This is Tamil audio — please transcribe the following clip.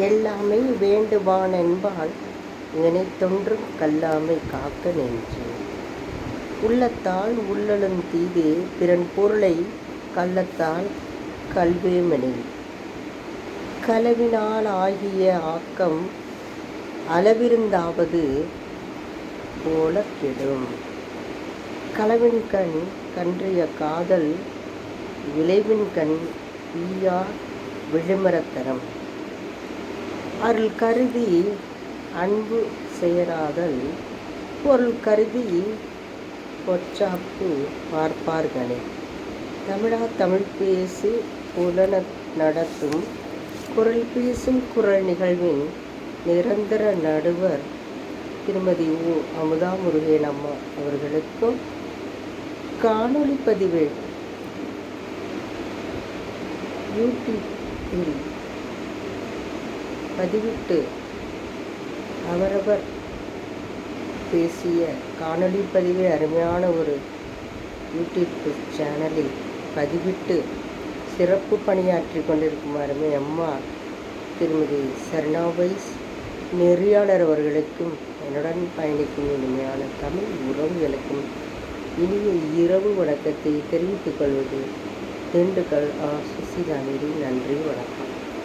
எல்லாமே வேண்டுவான் என்பால் நினைத்தொன்றும் கல்லாமை காக்க நின்று உள்ளத்தால் உள்ளலும் தீதே பிறன் பொருளை கள்ளத்தால் கல்வேமணி கலவினால் ஆகிய ஆக்கம் அளவிருந்தாவது போல கெடும். களவின் கண் கன்றைய காதல் விளைவின் கண் ஈயா விழுமரத்தரம் அருள் கருதி அன்பு செயராதல் பொருள் கருதி பொச்சாப்பு பார்ப்பார்களே. தமிழா தமிழ் பேசி புலன நடத்தும் குரல் பேசும் குரல் நிகழ்வின் நிரந்தர நடுவர் திருமதி உ. அமுதா முருகேன் அம்மா அவர்களுக்கும் காணொளி பதிவு யூடியூப்பில் பதிவிட்டு அவரவர் பேசிய காணொளி பதிவை அருமையான ஒரு யூடியூப் சேனலில் பதிவிட்டு சிறப்பு பணியாற்றி கொண்டிருக்கும் அருமை அம்மா திருமதி சரணாவைஸ் நெறியாளர் அவர்களுக்கும் என்னுடன் பயணிக்கும் இனிமையான தமிழ் உறவுகளுக்கும் இனிய இரவு வணக்கத்தை தெரிவித்துக் கொள்வது திண்டுக்கல் ஆ சுசிலாநிதி நன்றி வணக்கம்.